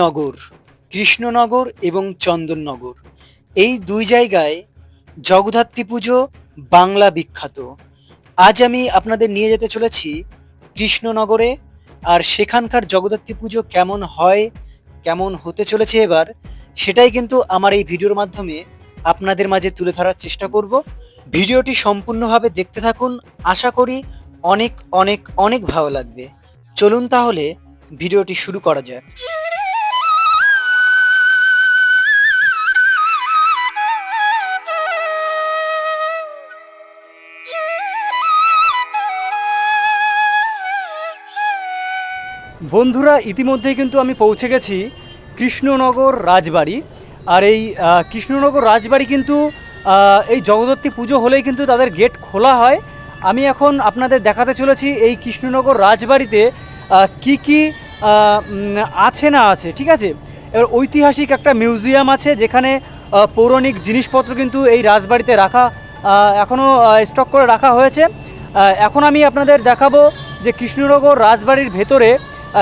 নগর, কৃষ্ণনগর এবং চন্দননগর। এই দুই জায়গায় জগদ্ধাত্রী পুজো বাংলা বিখ্যাত। আজ আমি আপনাদের নিয়ে যেতে চলেছি কৃষ্ণনগরে আর সেখানকার জগদ্ধাত্রী পুজো কেমন হয়, কেমন হতে চলেছে এবার, সেটাই কিন্তু আমার এই ভিডিওর মাধ্যমে আপনাদের মাঝে তুলে ধরার চেষ্টা করব। ভিডিওটি সম্পূর্ণভাবে দেখতে থাকুন, আশা করি অনেক অনেক অনেক ভালো লাগবে। চলুন তাহলে ভিডিওটি শুরু করা যাক। বন্ধুরা, ইতিমধ্যেই কিন্তু আমি পৌঁছে গেছি কৃষ্ণনগর রাজবাড়ি। আর এই কৃষ্ণনগর রাজবাড়ি কিন্তু এই জগদ্ধাত্রী পুজো হলেই কিন্তু তাদের গেট খোলা হয়। আমি এখন আপনাদের দেখাতে চলেছি এই কৃষ্ণনগর রাজবাড়িতে কি কি আছে না আছে, ঠিক আছে? এবার ঐতিহাসিক একটা মিউজিয়াম আছে যেখানে পৌরাণিক জিনিসপত্র কিন্তু এই রাজবাড়িতে রাখা এখনও স্টক করে রাখা হয়েছে। এখন আমি আপনাদের দেখাবো যে কৃষ্ণনগর রাজবাড়ির ভেতরে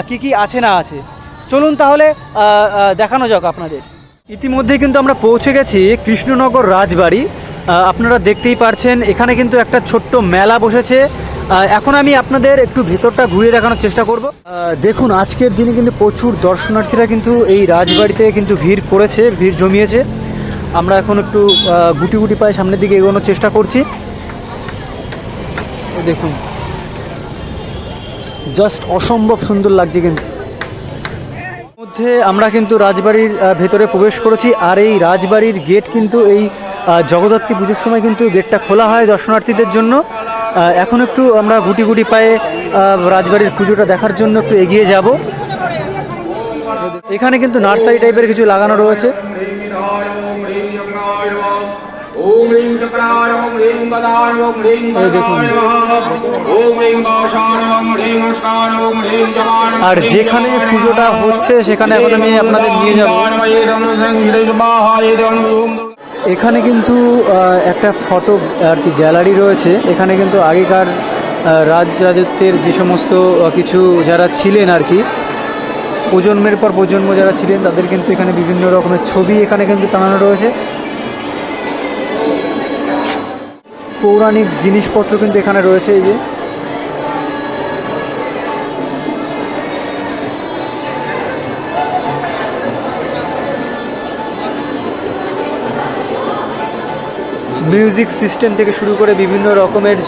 কি কি আছে না আছে? চলুন তাহলে দেখানো যাক আপনাদের। ইতিমধ্যে কিন্তু আমরা পৌঁছে গেছি কৃষ্ণনগর রাজবাড়ি। আপনারা দেখতেই পারছেন, এখানে কিন্তু একটা ছোট্ট মেলা বসেছে। এখন আমি আপনাদের একটু ভেতরটা ঘুরে দেখানোর চেষ্টা করব। দেখুন, আজকের দিনে কিন্তু প্রচুর দর্শনার্থীরা কিন্তু এই রাজবাড়িতে কিন্তু ভিড় করেছে, ভিড় জমিয়েছে। আমরা এখন একটু গুটি গুটি পায়ে সামনের দিকে এগোনোর চেষ্টা করছি। দেখুন জাস্ট অসম্ভব সুন্দর লাগছে কিন্তু। মধ্যে আমরা কিন্তু রাজবাড়ির ভেতরে প্রবেশ করেছি আর এই রাজবাড়ির গেট কিন্তু এই জগদ্ধাত্রী পুজোর সময় কিন্তু গেটটা খোলা হয় দর্শনার্থীদের জন্য। এখন একটু আমরা গুটি গুটি পায়ে রাজবাড়ির পুজোটা দেখার জন্য একটু এগিয়ে যাব। এখানে কিন্তু নার্সারি টাইপের কিছু লাগানো রয়েছে। রিং বাসায় ওম রিং নমস্কার ওম আর যেখানে পুজোটা হচ্ছে সেখানে এখন আমি আপনাদের নিয়ে যাব। এখানে কিন্তু একটা ফটো আর কি গ্যালারি রয়েছে। এখানে কিন্তু আগেকার রাজ রাজত্বের যে সমস্ত কিছু যারা ছিলেন আর কি প্রজন্মের পর প্রজন্ম যারা ছিলেন তাদের কিন্তু এখানে বিভিন্ন রকমের ছবি এখানে কিন্তু টানানো রয়েছে। পৌরাণিক জিনিসপত্র কিন্তু এখানে রয়েছে এই যে। মিউজিক সিস্টেম থেকে শুরু করে বিভিন্ন রকমের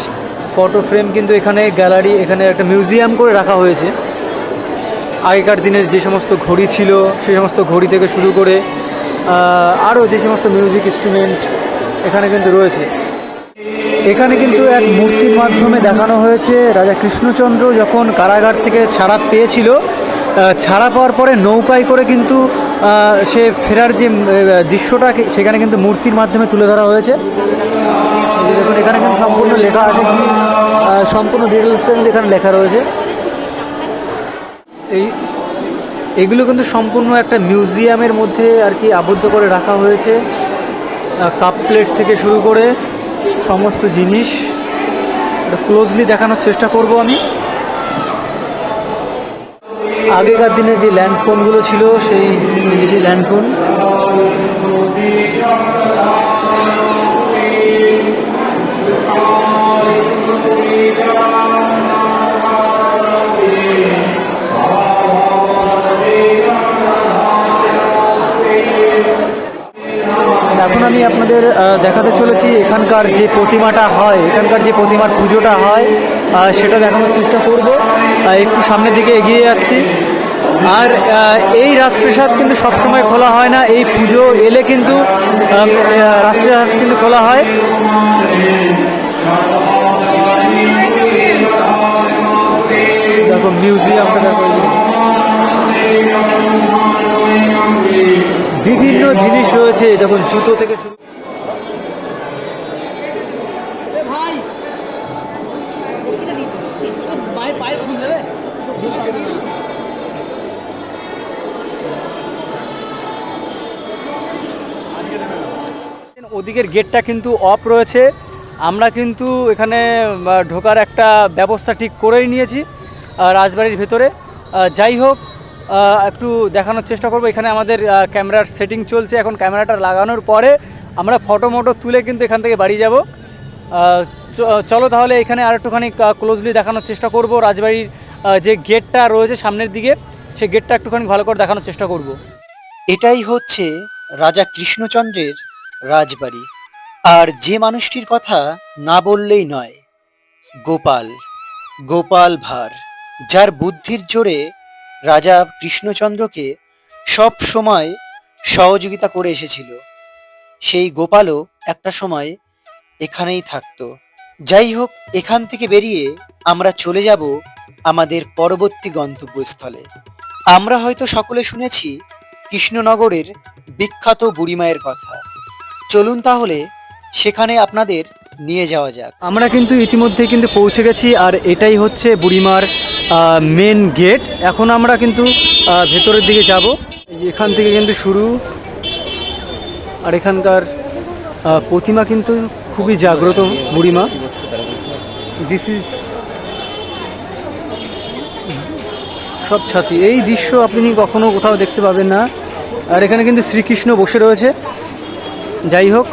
ফটো ফ্রেম কিন্তু এখানে গ্যালারি, এখানে একটা মিউজিয়াম করে রাখা হয়েছে। আগেকার দিনের যে সমস্ত ঘড়ি ছিল, সে সমস্ত ঘড়ি থেকে শুরু করে আরও যে সমস্ত মিউজিক ইনস্ট্রুমেন্ট এখানে কিন্তু রয়েছে। এখানে কিন্তু এক মূর্তির মাধ্যমে দেখানো হয়েছে রাজা কৃষ্ণচন্দ্র যখন কারাগার থেকে ছাড়া পেয়েছিল ছাড়া পাওয়ার পরে নৌকায় করে কিন্তু সে ফেরার যে দৃশ্যটা সেখানে কিন্তু মূর্তির মাধ্যমে তুলে ধরা হয়েছে। দেখুন, এখানে কিন্তু সম্পূর্ণ লেখা আছে কি সম্পূর্ণ ডিটেলসটা কিন্তু এখানে লেখা রয়েছে। এই, এগুলো কিন্তু সম্পূর্ণ একটা মিউজিয়ামের মধ্যে আর কি আবদ্ধ করে রাখা হয়েছে কাপ প্লেট থেকে শুরু করে সমস্ত জিনিস ক্লোজলি দেখানোর চেষ্টা করব আমি। আগেকার দিনে যে ল্যান্ড ফোনগুলো ছিল, সেই ল্যান্ড যে দেখাতে চলেছি এখানকার যে প্রতিমাটা হয়, এখানকার যে প্রতিমার পুজোটা হয় সেটা দেখানোর চেষ্টা করব। একটু সামনের দিকে এগিয়ে যাচ্ছি। আর এই রাজপ্রাসাদ কিন্তু সবসময় খোলা হয় না, এই পুজো এলে কিন্তু রাজপ্রাসাদ কিন্তু খোলা হয়। দেখো, মিউজিয়ামটা দেখো। বিভিন্ন জিনিস রয়েছে দেখুন জুতো থেকে শুরু ওদিকের গেটটা কিন্তু অফ রয়েছে। আমরা কিন্তু এখানে ঢোকার একটা ব্যবস্থা ঠিক করেই নিয়েছি রাজবাড়ির ভেতরে। যাই হোক একটু দেখানোর চেষ্টা করব। এখানে আমাদের ক্যামেরার সেটিং চলছে। এখন ক্যামেরাটা লাগানোর পরে আমরা ফটো মটো তুলে কিন্তু এখান থেকে বাড়ি যাব। চলো তাহলে এখানে আর একটুখানি ক্লোজলি দেখানোর চেষ্টা করব। রাজবাড়ির যে গেটটা রয়েছে সামনের দিকে, সেই গেটটা একটুখানি ভালো করে দেখানোর চেষ্টা করব। এটাই হচ্ছে রাজা কৃষ্ণচন্দ্রের রাজবাড়ি। আর যে মানুষটির কথা না বললেই নয়, গোপাল গোপাল ভাঁড়, যার বুদ্ধির জোরে রাজা কৃষ্ণচন্দ্রকে সব সময় সহযোগিতা করে এসেছিল। সেই গোপালও একটা সময় এখানেই থাকতো। যাই হোক, এখান থেকে বেরিয়ে আমরা চলে যাব আমাদের পরবর্তী গন্তব্যস্থলে। আমরা হয়তো সকলে শুনেছি কৃষ্ণনগরের বিখ্যাত বুড়িমায়ের কথা। চলুন তাহলে সেখানে আপনাদের নিয়ে যাওয়া যাক। আমরা কিন্তু ইতিমধ্যে কিন্তু পৌঁছে গেছি আর এটাই হচ্ছে বুড়িমার মেন গেট এখন আমরা কিন্তু ভেতরের দিকে যাব। এখান থেকে কিন্তু শুরু। আর এখানকার প্রতিমা কিন্তু খুবই জাগ্রত বুড়িমা দিস ইজ সব ছাতি। এই দৃশ্য আপনি কখনো কোথাও দেখতে পাবেন না। আর এখানে কিন্তু শ্রীকৃষ্ণ বসে রয়েছে। যাই হোক,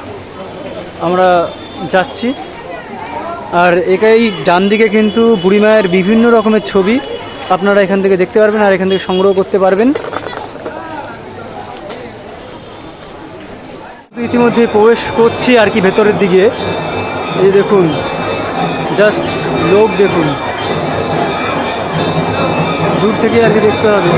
আমরা যাচ্ছি। আর একাই ডান দিকে কিন্তু বুড়িমায়ের বিভিন্ন রকমের ছবি। আপনারা এখান থেকে দেখতে পারবেন আর এখান থেকে সংগ্রহ করতে পারবেন। ইতিমধ্যে প্রবেশ করছি আর কি ভেতরের দিকে। এই দেখুন, জাস্ট লোক দেখুন। দূর থেকে আর কি দেখতে হবে।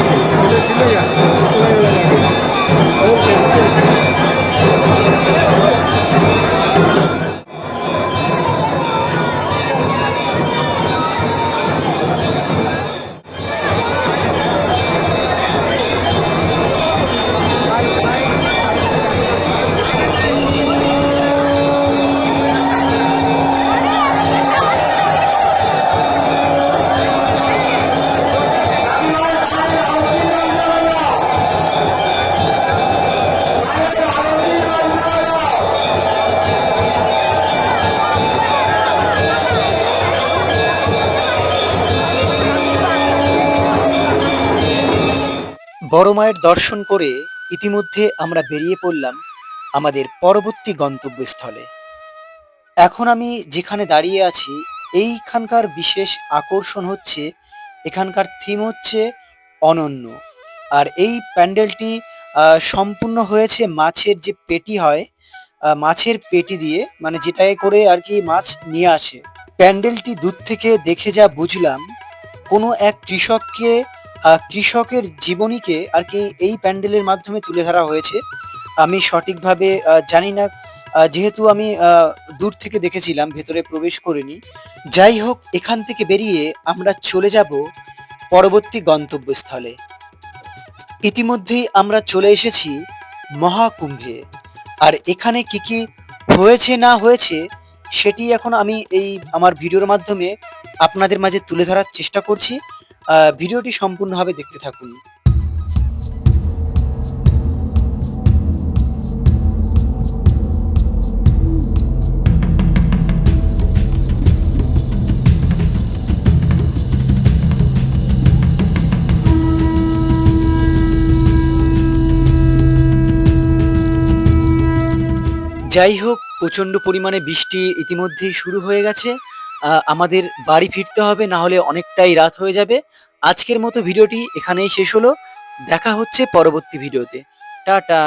বড় মায়ের দর্শন করে ইতিমধ্যে আমরা বেরিয়ে পড়লাম আমাদের পরবর্তী গন্তব্যস্থলে। এখন আমি যেখানে দাঁড়িয়ে আছি, এইখানকার বিশেষ আকর্ষণ হচ্ছে, এখানকার থিম হচ্ছে অনন্য। আর এই প্যান্ডেলটি সম্পূর্ণ হয়েছে মাছের যে পেটি হয় মাছের পেটি দিয়ে মানে যেটায় করে আর কি মাছ নিয়ে আসে। প্যান্ডেলটি দূর থেকে দেখে যা বুঝলাম, কোনো এক কৃষককে কৃষকের জীবনীকে আর কি এই প্যান্ডেলের মাধ্যমে তুলে ধরা হয়েছে। আমি সঠিকভাবে জানি না যেহেতু আমি দূর থেকে দেখেছিলাম, ভেতরে প্রবেশ করিনি। যাই হোক, এখান থেকে বেরিয়ে আমরা চলে যাব পরবর্তী গন্তব্যস্থলে। ইতিমধ্যেই আমরা চলে এসেছি মহাকুম্ভে। আর এখানে কি কি হয়েছে, না হয়েছে, সেটি এখন আমি এই আমার ভিডিওর মাধ্যমে আপনাদের মাঝে তুলে ধরার চেষ্টা করছি। ভিডিওটি সম্পূর্ণভাবে দেখতে থাকুন। যাই হোক প্রচণ্ড পরিমাণে বৃষ্টি ইতিমধ্যেই শুরু হয়ে গেছে। আমাদের বাড়ি ফিরতে হবে না হলে অনেকটাই রাত হয়ে যাবে। আজকের মতো ভিডিওটি এখানেই শেষ হলো। দেখা হচ্ছে পরবর্তী ভিডিওতে। টাটা।